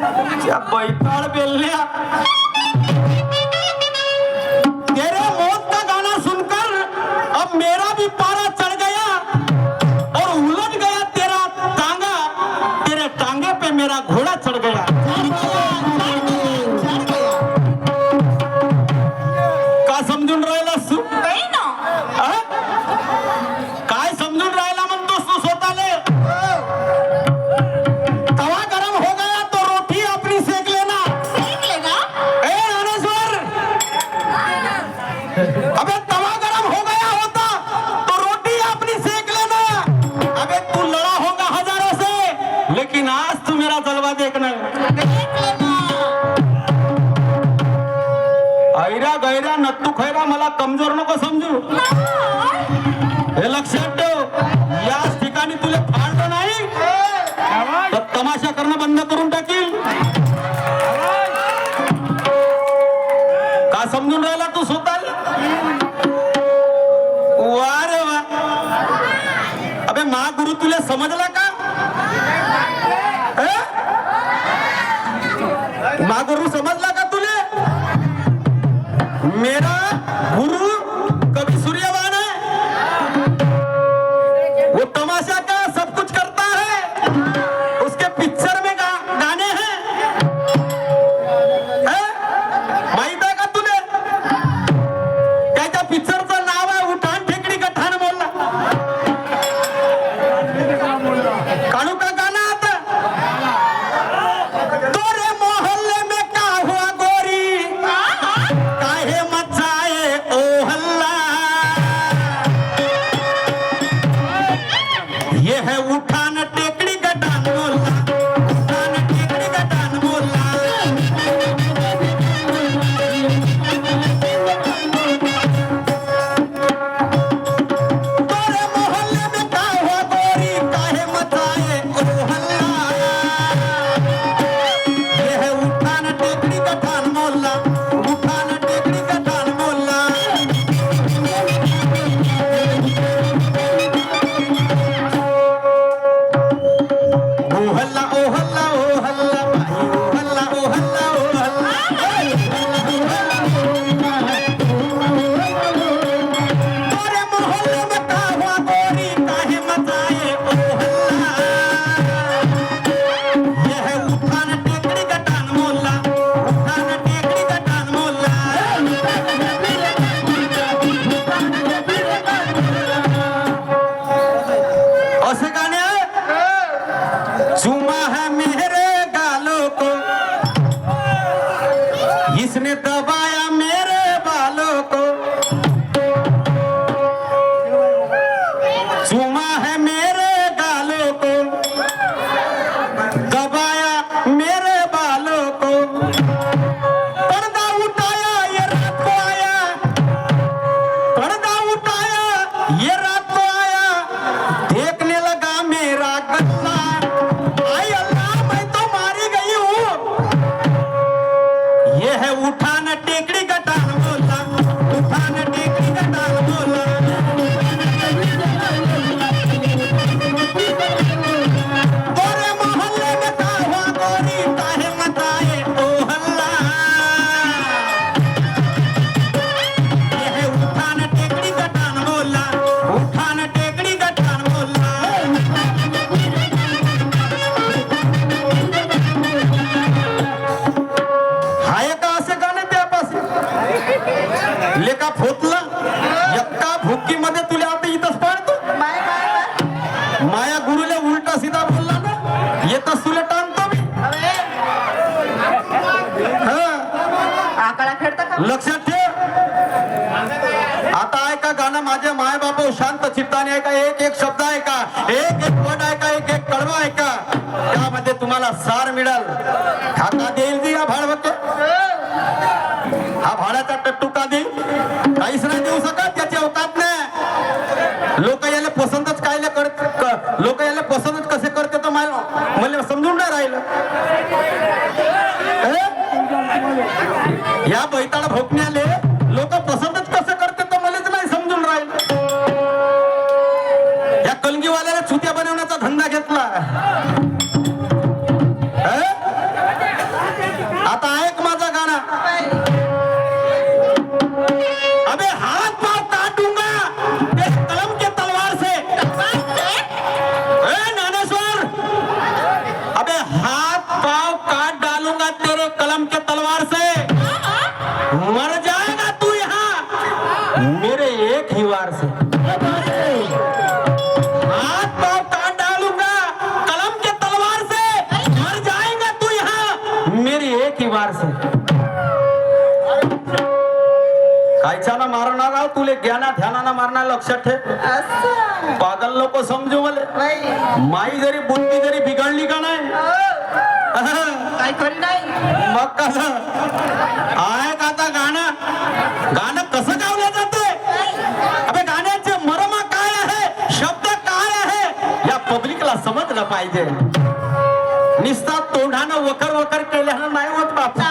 क्या बैताड़ तेरे मौत का गाना सुनकर अब मेरा भी पारा चढ़ गया और उलझ गया तेरा टांगा तेरे टांगे पे मेरा घोड़ा अबे तवा गरम हो गया होता तो रोटी अपनी सेक लेना। अबे तू लड़ा होगा हजारों से लेकिन आज तू मेरा जलवा देखना। ऐरा गैरा नत्तू खैरा मला कमजोर नको समजू। हे लक्षात ठेव याच ठिकाणी तुला फाडलं नाही तर तमाशा करणं बंद करून ना गुरु तुला समजला का? ना गुरु समजला का तुले? मेरा गुरु कभी सूर्यवा ये है उठा তবায় আমি लक्षात ठेव. आता ऐका गाणं माझ्या माय बाप शांत चित्ताने ऐका. एक एक शब्द ऐका. एक एक पद ऐका. एक एक कडवा ऐका. त्यामध्ये तुम्हाला सार मिळाल. खाता देईल दे या भाडवत. हा भाड्याचा टट्टू का देईल. काहीच नाही देऊ शकत त्याची अवकात नाही. लोक याला पसंतच कायले करत लोक याला पसंतच कसे करते तर मला समजून नाही राहिलं. या बैताळ भोकण्याले मेरे एक ही वार से। हाथ पाव काट डालूंगा कलम के तलवार से। मर जाएगा तू यहाँ मेरी एक ही वार से। कायच्यानं मारणार आहो तुले ज्ञाना ध्यानानं मारणार लक्षात ठेव. पागल लोक समजू मले. माई जरी बुद्धी जरी बिघडली का नाही? हो, काय करी नाही. मग कसं? आहे का पब्लिकला समजलं पाहिजे. निस्ता तोंडानं वखर वखर केल्यानं नाही होत बाप.